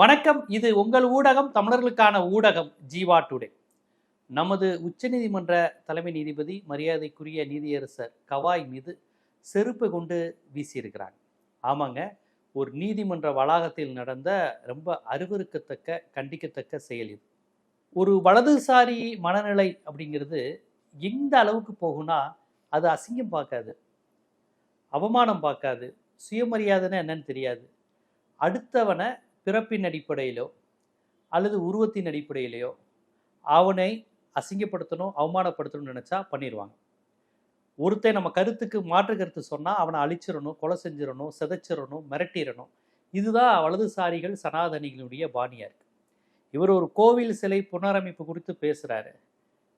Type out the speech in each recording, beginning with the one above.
வணக்கம். இது உங்கள் ஊடகம் தமிழர்களுக்கான ஊடகம் ஜீவா டுடே. நமது உச்சநீதிமன்ற தலைமை நீதிபதி மரியாதைக்குரிய நீதியரசர் கவாய் மீது செருப்பு கொண்டு வீசியிருக்கிறாங்க ஆமாங்க ஒரு நீதிமன்ற வளாகத்தில் நடந்த ரொம்ப அருவருக்கத்தக்க கண்டிக்கத்தக்க செயல் இது. ஒரு வலதுசாரி மனநிலை அப்படிங்கிறது எந்த அளவுக்கு போகும்னா அது அசிங்கம் பார்க்காது. அவமானம் பார்க்காது. சுயமரியாதைன்னு என்னன்னு தெரியாது. அடுத்தவனை பிறப்பின் அடிப்படையிலோ அல்லது உருவத்தின் அடிப்படையிலையோ அவனை அசிங்கப்படுத்தணும் அவமானப்படுத்தணும்னு நினச்சா பண்ணிடுவாங்க ஒருத்தன் நம்ம கருத்துக்கு மாற்று கருத்து சொன்னால் அவனை அழிச்சிடணும் கொலை செஞ்சிடணும் சிதைச்சிடணும் மிரட்டிடணும். இதுதான் வலதுசாரிகள் சனாதனிகளுடைய பாணியாக இருக்குது இவர் ஒரு கோவில் சிலை புனரமைப்பு குறித்து பேசுகிறாரு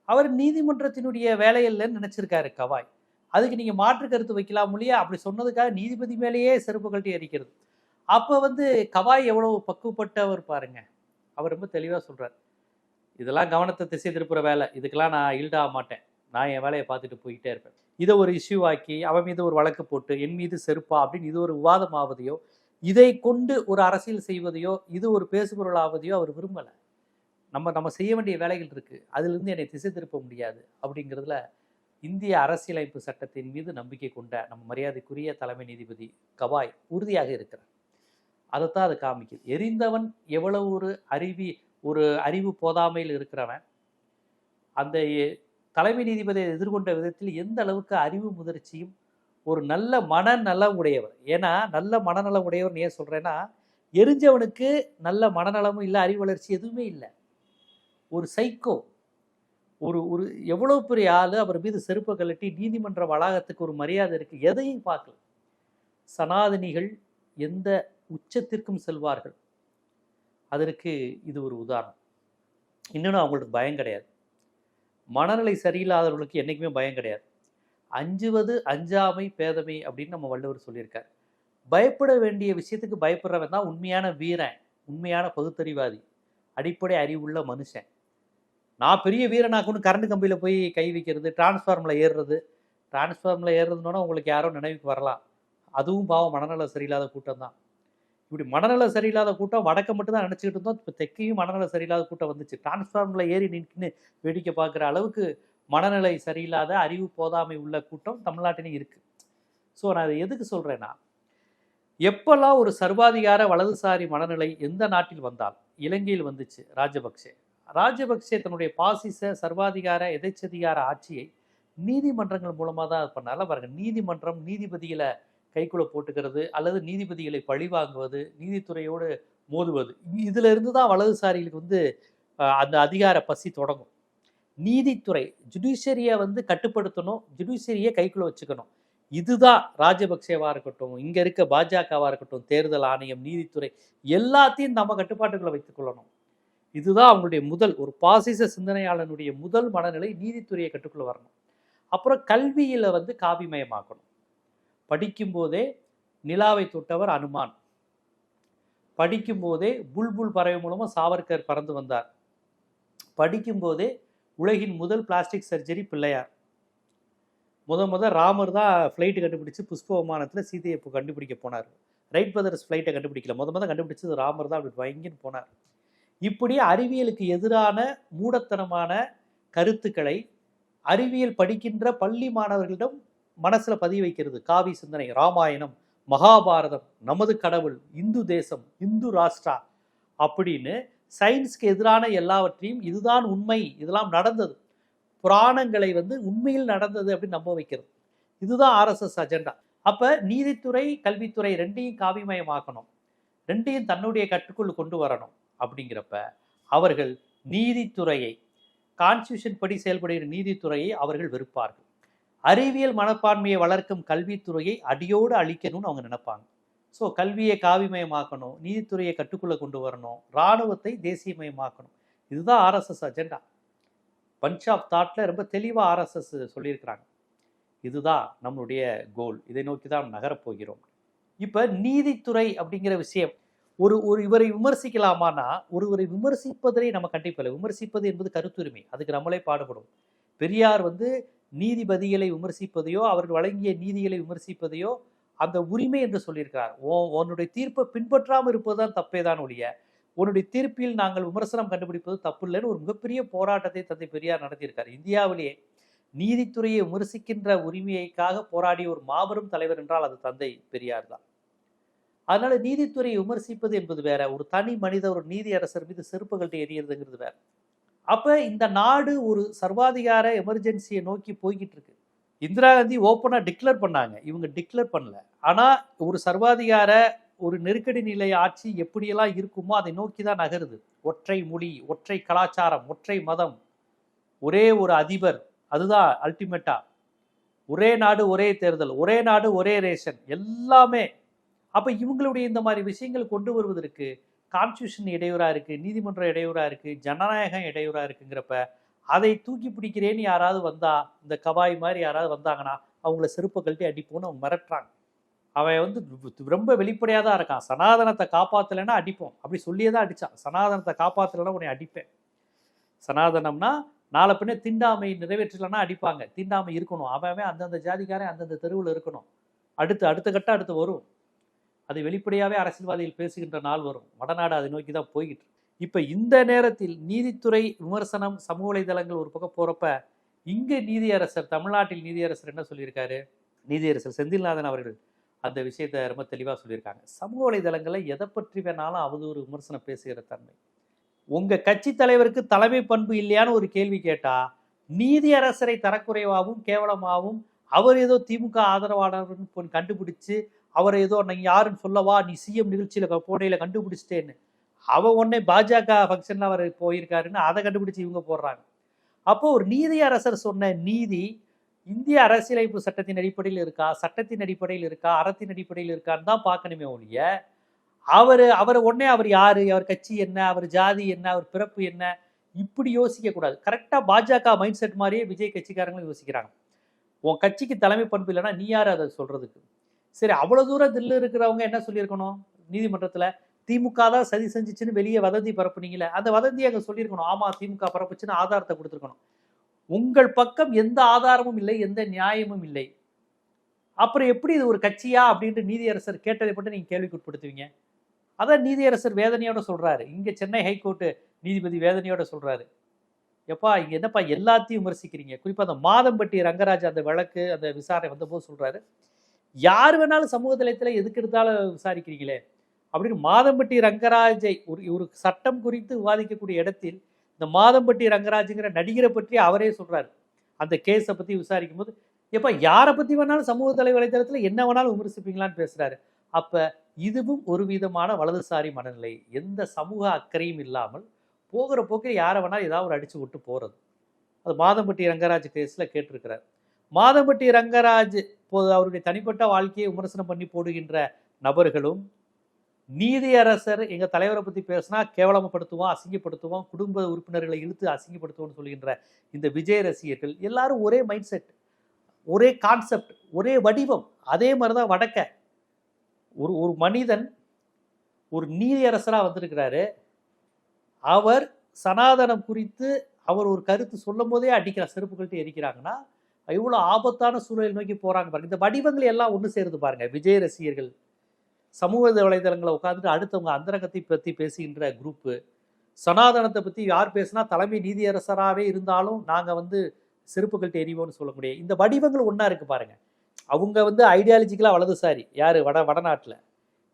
அவர் நீதிமன்றத்தினுடைய வேலையில்லைன்னு நினச்சிருக்காரு கவாய். அதுக்கு நீங்கள் மாற்று கருத்து வைக்கலாம் இல்லையா? அப்படி சொன்னதுக்காக நீதிபதி மேலேயே செருப்பு கழட்டி அடிக்கிறது அப்போ வந்து கவாய் எவ்வளவு பக்குவப்பட்டவர் பாருங்க. அவர் ரொம்ப தெளிவாக சொல்கிறார் இதெல்லாம் கவனத்தை திசை திருப்புற வேலை. இதுக்கெல்லாம் நான் ஈல்டாக மாட்டேன். நான் என் வேலையை பார்த்துட்டு போயிட்டே இருப்பேன். இதை ஒரு இஷ்யூ ஆக்கி அவன் மீது ஒரு வழக்கு போட்டு என் மீது செருப்பா அப்படின்னு இது ஒரு விவாதம் ஆவதையோ இதை கொண்டு ஒரு அரசியல் செய்வதையோ இது ஒரு பேசுபொருள் ஆவதையோ அவர் விரும்பலை. நம்ம நம்ம செய்ய வேண்டிய வேலைகள் இருக்குது அதிலிருந்து என்னை திசை திருப்ப முடியாது அப்படிங்கிறதுல இந்திய அரசியலமைப்பு சட்டத்தின் மீது நம்பிக்கை கொண்ட நம்ம மரியாதைக்குரிய தலைமை நீதிபதி கவாய் உறுதியாக இருக்கிறார். அதைத்தான் அது காமிக்குது. எரிந்தவன் எவ்வளவு ஒரு அறிவி ஒரு அறிவு போதாமையில் இருக்கிறவன் அந்த தலைமை நீதிபதியை எதிர்கொண்ட விதத்தில் எந்த அளவுக்கு அறிவு முதிர்ச்சியும் ஒரு நல்ல மனநலம் உடையவர். ஏன்னா நல்ல மனநலம் உடையவர்னு ஏன் சொல்கிறேன்னா எரிஞ்சவனுக்கு நல்ல மனநலமும் இல்லை அறிவு வளர்ச்சி எதுவுமே இல்லை. ஒரு சைக்கோ ஒரு ஒரு எவ்வளோ பெரிய ஆள் அவர் மீது செருப்பை கழட்டி நீதிமன்ற வளாகத்துக்கு ஒரு மரியாதை இருக்குது எதையும் பார்க்கல. சனாதனிகள் எந்த உச்சத்திற்கும் செல்வார்கள். அதற்கு இது ஒரு உதாரணம். இன்னொன்று அவங்களுக்கு பயம் கிடையாது. மனநிலை சரியில்லாதவர்களுக்கு என்றைக்குமே பயம் கிடையாது. அஞ்சுவது அஞ்சாமை பேதமை அப்படின்னு நம்ம வள்ளுவர் சொல்லியிருக்கார். பயப்பட வேண்டிய விஷயத்துக்கு பயப்படுறவன் தான் உண்மையான வீரன் உண்மையான பகுத்தறிவாதி அடிப்படை அறிவுள்ள மனுஷன். நான் பெரிய வீரனாக்குன்னு கரண்ட் கம்பியில் போய் கை வைக்கிறது டிரான்ஸ்ஃபார்மில் ஏறுறது டிரான்ஸ்ஃபார்மில் ஏறுறதுனோட உங்களுக்கு யாரோ நினைவுக்கு வரலாம். அதுவும் பாவம் மனநல சரியில்லாத கூட்டம் தான். இப்படி மனநல சரியில்லாத கூட்டம் வடக்க மட்டும் தான் நினச்சிக்கிட்டு இருந்தோம். இப்போ தெற்கையும் மனநல சரியில்லாத கூட்டம் வந்துச்சு. டிரான்ஸ்ஃபார்மில் ஏறி நின்று வேடிக்கை பார்க்குற அளவுக்கு மனநிலை சரியில்லாத அறிவு போதாமை உள்ள கூட்டம் தமிழ்நாட்டிலையும் இருக்குது ஸோ நான் அதை எதுக்கு சொல்கிறேன்னா எப்பெல்லாம் ஒரு சர்வாதிகார வலதுசாரி மனநிலை எந்த நாட்டில் வந்தால் இலங்கையில் வந்துச்சு ராஜபக்சே. ராஜபக்சே தன்னுடைய பாசிச சர்வாதிகார எதைச்சதிகார ஆட்சியை நீதிமன்றங்கள் மூலமாக தான் பண்ணால பாருங்கள் நீதிமன்றம் நீதிபதிகளை கைக்குள்ள போட்டுக்கிறது அல்லது நீதிபதிகளை பழிவாங்குவது நீதித்துறையோடு மோதுவது. இதுல இருந்து தான் வலதுசாரிகளுக்கு வந்து அந்த அதிகார பசி தொடங்கும். நீதித்துறை ஜுடிஷியரியை வந்து கட்டுப்படுத்தணும் ஜுடிஷியரியை கைக்குள்ள வச்சுக்கணும். இதுதான் ராஜபக்சேவா இருக்கட்டும் இங்க இருக்க பாஜகவா இருக்கட்டும் தேர்தல் ஆணையம் நீதித்துறை எல்லாத்தையும் நம்ம கட்டுப்பாட்டுக்குள்ள வைத்துக் கொள்ளணும். இதுதான் அவங்களுடைய முதல் ஒரு பாசிச சிந்தனையாளனுடைய முதல் மனநிலை நீதித்துறையை கட்டுக்குள்ள வரணும். அப்புறம் கல்வியில வந்து காவிமயமாக்கணும். படிக்கும்போதே நிலாவை தொட்டவர் அனுமான். படிக்கும்போதே புல்புல் பறவை மூலமாக சாவர்கர் பறந்து வந்தார். படிக்கும்போதே உலகின் முதல் பிளாஸ்டிக் சர்ஜரி பிள்ளையார். முத முத ராமர் தான் ஃப்ளைட்டு கண்டுபிடிச்சு புஷ்ப விமானத்தில் சீதையை இப்போ கண்டுபிடிக்க போனார். ரைட் பிரதர்ஸ் ஃப்ளைட்டை கண்டுபிடிக்கல. முத முத கண்டுபிடிச்சது ராமர் தான். அப்படி வயங்கின்னு போனார். இப்படி அறிவியலுக்கு எதிரான மூடத்தனமான கருத்துக்களை அறிவியல் படிக்கின்ற பள்ளி மாணவர்களிடம் மனசில் பதிய வைக்கிறது. காவி சிந்தனை ராமாயணம் மகாபாரதம் நமது கடவுள் இந்து தேசம் இந்து ராஷ்டிரா அப்படின்னு சயின்ஸ்க்கு எதிரான எல்லாவற்றையும் இதுதான் உண்மை இதெல்லாம் நடந்தது. புராணங்களை வந்து உண்மையில் நடந்தது அப்படின்னு நம்ப வைக்கிறது. இதுதான் ஆர்எஸ்எஸ் அஜெண்டா அப்போ நீதித்துறை கல்வித்துறை ரெண்டையும் காவிமயமாக்கணும். ரெண்டையும் தன்னுடைய கட்டுக்குள் கொண்டு வரணும் அப்படிங்கிறப்ப அவர்கள் நீதித்துறையை கான்ஸ்டியூஷன் படி செயல்படுகிற நீதித்துறையை அவர்கள் வெறுப்பார்கள். அறிவியல் மனப்பான்மையை வளர்க்கும் கல்வித்துறையை அடியோடு அழிக்கணும்னு அவங்க நினைப்பாங்க. ஸோ கல்வியை காவிமயமாக்கணும் நீதித்துறையை கட்டுக்குள்ளே கொண்டு வரணும் இராணுவத்தை தேசியமயமாக்கணும். இதுதான் ஆர்எஸ்எஸ் அஜெண்டா. பஞ்ச் ஆஃப் தாட்டில் ரொம்ப தெளிவாக ஆர்எஸ்எஸ் சொல்லியிருக்கிறாங்க. இதுதான் நம்மளுடைய கோல் இதை நோக்கி தான் நகரப் போகிறோம். இப்போ நீதித்துறை அப்படிங்கிற விஷயம் ஒரு ஒரு இவரை விமர்சிக்கலாமான்னா ஒருவரை விமர்சிப்பதை நம்ம கண்டிப்பில்லை விமர்சிப்பது என்பது கருத்துரிமை. அதுக்கு நம்மளே பாடுபடும் பெரியார் வந்து நீதிபதிகளை விமர்சிப்பதையோ அவர்கள் வழங்கிய நீதிகளை விமர்சிப்பதையோ அந்த உரிமை என்று சொல்லியிருக்கிறார். ஓ உன்னுடைய தீர்ப்பை பின்பற்றாமல் இருப்பதுதான் தப்பே தான் ஒழிய உன்னுடைய தீர்ப்பில் நாங்கள் விமர்சனம் கண்டுபிடிப்பது தப்பு இல்லைன்னு ஒரு மிகப்பெரிய போராட்டத்தை தந்தை பெரியார் நடத்தியிருக்கார். இந்தியாவிலேயே நீதித்துறையை விமர்சிக்கின்ற உரிமையைக்காக போராடிய ஒரு மாபெரும் தலைவர் என்றால் அது தந்தை பெரியார் தான். அதனால நீதித்துறையை விமர்சிப்பது என்பது வேற ஒரு தனி மனித ஒரு நீதி அரசர் மீது செருப்புகள்கிட்ட எரியறதுங்கிறது வேற. அப்போ இந்த நாடு ஒரு சர்வாதிகார எமர்ஜென்சியை நோக்கி போய்கிட்டு இருக்கு இந்திரா காந்தி ஓப்பனாக டிக்ளேர் பண்ணாங்க. இவங்க டிக்ளேர் பண்ணல. ஆனால் ஒரு சர்வாதிகார ஒரு நெருக்கடி நிலை ஆட்சி எப்படியெல்லாம் இருக்குமோ அதை நோக்கி தான் நகருது. ஒற்றை மொழி ஒற்றை கலாச்சாரம் ஒற்றை மதம் ஒரே ஒரு அதிபர் அதுதான் அல்டிமேட்டா ஒரே நாடு ஒரே தேர்தல் ஒரே நாடு ஒரே ரேஷன் எல்லாமே. அப்போ இவங்களுடைய இந்த மாதிரி விஷயங்கள் கொண்டு வருவதற்கு கான்ஸ்டியூஷன் இடையூறா இருக்குது நீதிமன்றம் இடையூறா இருக்குது ஜனநாயகம் இடையூறா இருக்குங்கிறப்ப அதை தூக்கி பிடிக்கிறேன்னு யாராவது வந்தா இந்த கவாய் மாதிரி யாராவது வந்தாங்கன்னா அவங்கள செருப்பை கழட்டி அடிப்போம்னு அவங்க மிரட்டுறாங்க. அவன் வந்து ரொம்ப வெளிப்படையாக தான் இருக்கான். சனாதனத்தை காப்பாற்றலைன்னா அடிப்போம். அப்படி சொல்லியே தான் அடிச்சான். சனாதனத்தை காப்பாற்றலைன்னா உன்னை அடிப்பேன். சனாதனம்னா நாளை பின்ன தீண்டாமை நிறைவேற்றலைன்னா அடிப்பாங்க. தீண்டாமை இருக்கணும். அவன் அவன் அந்தந்த ஜாதிக்காரன் அந்தந்த தெருவில் இருக்கணும். அடுத்து அடுத்த கட்டம் அடுத்து வரும். அது வெளிப்படையாகவே அரசியல்வாதிகள் பேசுகின்ற நாள் வரும். வடநாடு அதை நோக்கி தான் போய்கிட்டு இப்போ இந்த நேரத்தில் நீதித்துறை விமர்சனம் சமூக வலைதளங்கள் ஒரு பக்கம் போகிறப்ப இங்கே நீதியரசர் தமிழ்நாட்டில் நீதியரசர் என்ன சொல்லியிருக்காரு? நீதியரசர் செந்தில்நாதன் அவர்கள் அந்த விஷயத்தை ரொம்ப தெளிவாக சொல்லியிருக்காங்க. சமூக வலைதளங்களை எதை பற்றி வேணாலும் அவதூறு விமர்சனம் பேசுகிற தன்மை. உங்கள் கட்சி தலைவருக்கு தலைமை பண்பு இல்லையான்னு ஒரு கேள்வி கேட்டால் நீதியரசரை தரக்குறைவாகவும் கேவலமாகவும் அவர் ஏதோ திமுக ஆதரவாளர்னு கண்டுபிடிச்சு அவரை ஏதோ நீ யாருன்னு சொல்லவா? நீ சிஎம் நிகழ்ச்சியில் போடையில் கண்டுபிடிச்சிட்டேன்னு. அவ உடனே பாஜக ஃபங்க்ஷனில் அவர் போயிருக்காருன்னு அதை கண்டுபிடிச்சி இவங்க போடுறாங்க. அப்போ ஒரு நீதியரசர் சொன்ன நீதி இந்திய அரசியலமைப்பு சட்டத்தின் அடிப்படையில் இருக்கா? சட்டத்தின் அடிப்படையில் இருக்கா? அறத்தின் அடிப்படையில் இருக்கான்னு தான் பார்க்கணுமே ஒழிய அவர் அவர் உடனே அவர் யாரு? அவர் கட்சி என்ன? அவர் ஜாதி என்ன? அவர் பிறப்பு என்ன? இப்படி யோசிக்க கூடாது. பாஜக மைண்ட் செட் மாதிரியே விஜய் கட்சிக்காரங்களும் யோசிக்கிறாங்க. உன் கட்சிக்கு தலைமை பண்பு இல்லைன்னா நீ யார் அதை சொல்கிறதுக்கு சரி அவ்வளோ தூரம் தில்லு இருக்கிறவங்க என்ன சொல்லியிருக்கணும்? நீதிமன்றத்தில் திமுக தான் சதி செஞ்சுச்சுன்னு வெளியே வதந்தி பரப்புனீங்களே அந்த வதந்தியை அங்கே சொல்லியிருக்கணும். ஆமா திமுக பரப்புச்சுன்னு ஆதாரத்தை கொடுத்துருக்கணும். உங்கள் பக்கம் எந்த ஆதாரமும் இல்லை எந்த நியாயமும் இல்லை. அப்புறம் எப்படி இது ஒரு கட்சியா அப்படின்ட்டு நீதியரசர் கேட்டதை மட்டும் நீங்கள் கேள்விக்கு உட்படுத்துவீங்க அதான் நீதியரசர் வேதனையோட சொல்கிறாரு இங்கே சென்னை ஹைகோர்ட்டு நீதிபதி வேதனையோட சொல்கிறாரு எப்பா இங்கே என்னப்பா எல்லாத்தையும் விமர்சிக்கிறீங்க? குறிப்பாக அந்த மாதம்பட்டி ரங்கராஜ் அந்த வழக்கு அந்த விசாரணை வந்தபோது சொல்கிறாரு யார் வேணாலும் சமூக தளத்துல எதுக்கு எடுத்தாலும் விசாரிக்கிறீங்களே? அப்படின்னு மாதம்பட்டி ரங்கராஜை ஒரு ஒரு சட்டம் குறித்து விவாதிக்கக்கூடிய இடத்தில் இந்த மாதம்பட்டி ரங்கராஜுங்கிற நடிகரை பற்றி அவரே சொல்கிறார் அந்த கேஸை பற்றி விசாரிக்கும் போது எப்போ யாரை பற்றி வேணாலும் சமூக தலை வலைதளத்தில் என்ன வேணாலும் விமர்சிப்பீங்களான்னு பேசுகிறாரு அப்போ இதுவும் ஒரு விதமான வலதுசாரி மனநிலை. எந்த சமூக அக்கறையும் இல்லாமல் போகிற போக்கில் யாரை வேணாலும் ஏதாவது ஒரு அடித்து விட்டு போகிறது அது மாதம்பட்டி ரங்கராஜ் கேஸில் கேட்டிருக்கிறார். மாதம்பட்டி ரங்கராஜ் இப்போது அவருடைய தனிப்பட்ட வாழ்க்கையை விமர்சனம் பண்ணி போடுகின்ற நபர்களும் நீதியரசர் எங்கள் தலைவரை பற்றி பேசினா கேவலமப்படுத்துவோம் அசிங்கப்படுத்துவோம் குடும்ப உறுப்பினர்களை இழுத்து அசிங்கப்படுத்துவோம்னு சொல்கின்ற இந்த விஜய் ரசிகர்கள் எல்லாரும் ஒரே மைண்ட் செட் ஒரே கான்செப்ட் ஒரே வடிவம். அதே மாதிரி தான் வடக்க. ஒரு ஒரு மனிதன் ஒரு நீதியரசராக வந்திருக்கிறாரு. அவர் சனாதனம் குறித்து அவர் ஒரு கருத்து சொல்லும் போதே அடிக்கிற செருப்புகள்கிட்ட எரிக்கிறாங்கன்னா இவ்வளோ ஆபத்தான சூழலை நோக்கி போகிறாங்க பாருங்க. இந்த வடிவங்கள் எல்லாம் ஒன்று சேருது பாருங்க. விஜய் ரசிகர்கள் சமூக வலைதளங்களை உட்காந்துட்டு அடுத்தவங்க அந்தரங்கத்தை பற்றி பேசுகின்ற குரூப்பு சனாதனத்தை பற்றி யார் பேசுனா தலைமை நீதியரசராகவே இருந்தாலும் நாங்கள் வந்து செருப்புகள் எரிவோம்னு சொல்ல முடியாது. இந்த வடிவங்கள் ஒன்றா இருக்கு பாருங்க. அவங்க வந்து ஐடியாலஜிக்கலாக வலதுசாரி. யார்? வட வடநாட்டில்.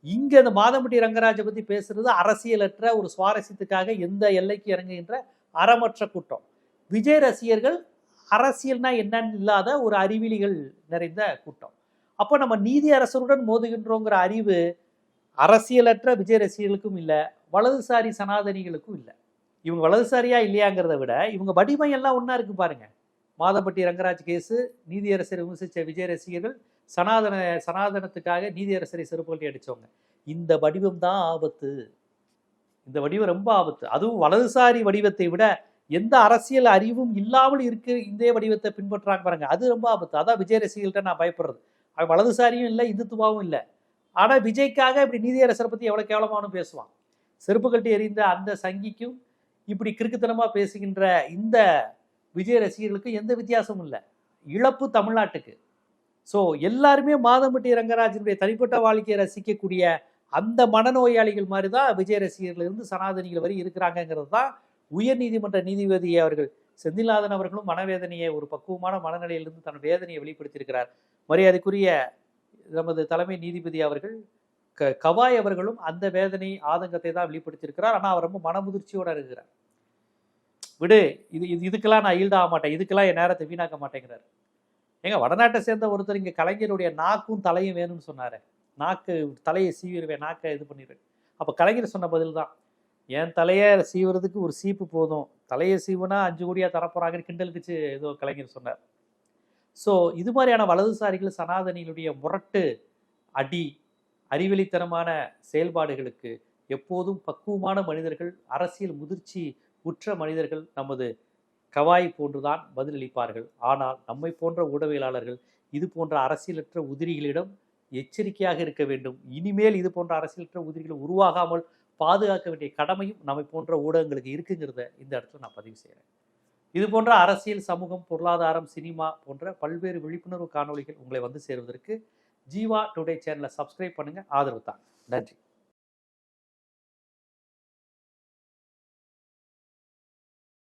இங்கே இந்த மாதம்பட்டி ரங்கராஜை பற்றி பேசுறது அரசியலற்ற ஒரு சுவாரஸ்யத்துக்காக எந்த எல்லைக்கு இறங்குகின்ற அறமற்ற கூட்டம். விஜய் ரசிகர்கள் அரசியல்னா என்னன்னு இல்லாத ஒரு அறிவிலிகள் நிறைந்த கூட்டம். அப்போ நம்ம நீதி அரசருடன் மோதுகின்றோங்கிற அறிவு அரசியலற்ற விஜய் ரசிகர்களுக்கும் இல்லை வலதுசாரி சனாதனிகளுக்கும் இல்லை. இவங்க வலதுசாரியா இல்லையாங்கிறத விட இவங்க வடிவம் எல்லாம் ஒன்றா இருக்கு பாருங்க. மாதப்பட்டி ரங்கராஜ் கேஸு நீதியரசரை விமர்சித்த விஜய் ரசிகர்கள் சனாதன சனாதனத்துக்காக நீதியரசரை செருப்புகட்டி அடித்தவங்க இந்த வடிவம் தான் ஆபத்து. இந்த வடிவம் ரொம்ப ஆபத்து. அதுவும் வலதுசாரி வடிவத்தை விட எந்த அரசியல் அறிவும் இல்லாமல் இருக்க இந்த வடிவத்தை பின்பற்றுறாங்க பாருங்க. அது ரொம்ப ஆபத்து. அதான் விஜய் ரசிகர்கள்ட்ட நான் பயப்படுறது. அவன் வலதுசாரியும் இல்லை இந்துத்துவாவும் இல்லை. ஆனால் விஜய்க்காக இப்படி நீதியரசரை பற்றி எவ்வளோ கேவலமானும் பேசுவான். செருப்பு கட்டி எறிந்த அந்த சங்கிக்கும் இப்படி கிறுக்குத்தனமாக பேசுகின்ற இந்த விஜய் ரசிகர்களுக்கும் எந்த வித்தியாசமும் இல்லை. இழப்பு தமிழ்நாட்டுக்கு. ஸோ எல்லாருமே மாதம்பட்டி ரங்கராஜனுடைய தனிப்பட்ட வாழ்க்கையை ரசிக்கக்கூடிய அந்த மனநோயாளிகள் மாதிரி தான் விஜய் ரசிகர்கள் இருந்து சனாதனிகள் வரை இருக்கிறாங்கங்கிறது தான் உயர்நீதிமன்ற நீதிபதி அவர்கள் செந்தில்நாதன் அவர்களும் மனவேதனையை ஒரு பக்குவமான மனநிலையிலிருந்து தன் வேதனையை வெளிப்படுத்தியிருக்கிறார். மரியாதைக்குரிய நமது தலைமை நீதிபதி அவர்கள் க கவாய் அவர்களும் அந்த வேதனை ஆதங்கத்தை தான் வெளிப்படுத்தியிருக்கிறார். ஆனால் அவர் ரொம்ப மனமுதிர்ச்சியோடு இருக்கிறார். விடு இது இது இதுக்கெல்லாம் நான் ஈல்டாக மாட்டேன். இதுக்கெல்லாம் என் நேரத்தை வீணாக்க மாட்டேங்கிறார். ஏங்க வடநாட்டை சேர்ந்த ஒருத்தர் இங்கே கலைஞருடைய நாக்கும் தலையும் வேணும்னு சொன்னார். நாக்கு தலையை சீவிடுவேன் நாக்கை இது பண்ணிடுவேன். அப்போ கலைஞர் சொன்ன பதில் தான் என் தலையை சீவுறதுக்கு ஒரு சீப்பு போதும். தலையை சீவுனா அஞ்சு கோடியாக தரப்போகிறாங்கன்னு கிண்டலுக்குச்சு ஏதோ கலைஞர் சொன்னார். ஸோ இது மாதிரியான வலதுசாரிகள் சனாதனிகளுடைய முரட்டு அடி அறிவெளித்தனமான செயல்பாடுகளுக்கு எப்போதும் பக்குவமான மனிதர்கள் அரசியல் முதிர்ச்சி உற்ற மனிதர்கள் நமது கவாய் போன்றுதான் பதிலளிப்பார்கள். ஆனால் நம்மை போன்ற ஊடகவியலாளர்கள் இது போன்ற அரசியலற்ற உதிரிகளிடம் எச்சரிக்கையாக இருக்க வேண்டும். இனிமேல் இது போன்ற அரசியலற்ற உதிரிகள் உருவாகாமல் பாதுகாக்க வேண்டிய கடமையும் நம்மை போன்ற ஊடகங்களுக்கு இருக்குங்கிறத இந்த இடத்துல நான் பதிவு செய்கிறேன் இது போன்ற அரசியல் சமூகம் பொருளாதாரம் சினிமா போன்ற பல்வேறு விழிப்புணர்வு காணொளிகள் உங்களை வந்து சேருவதற்கு ஜீவா டுடே சேனலை சப்ஸ்கிரைப் பண்ணுங்கள் ஆதரவு தாங்க நன்றி.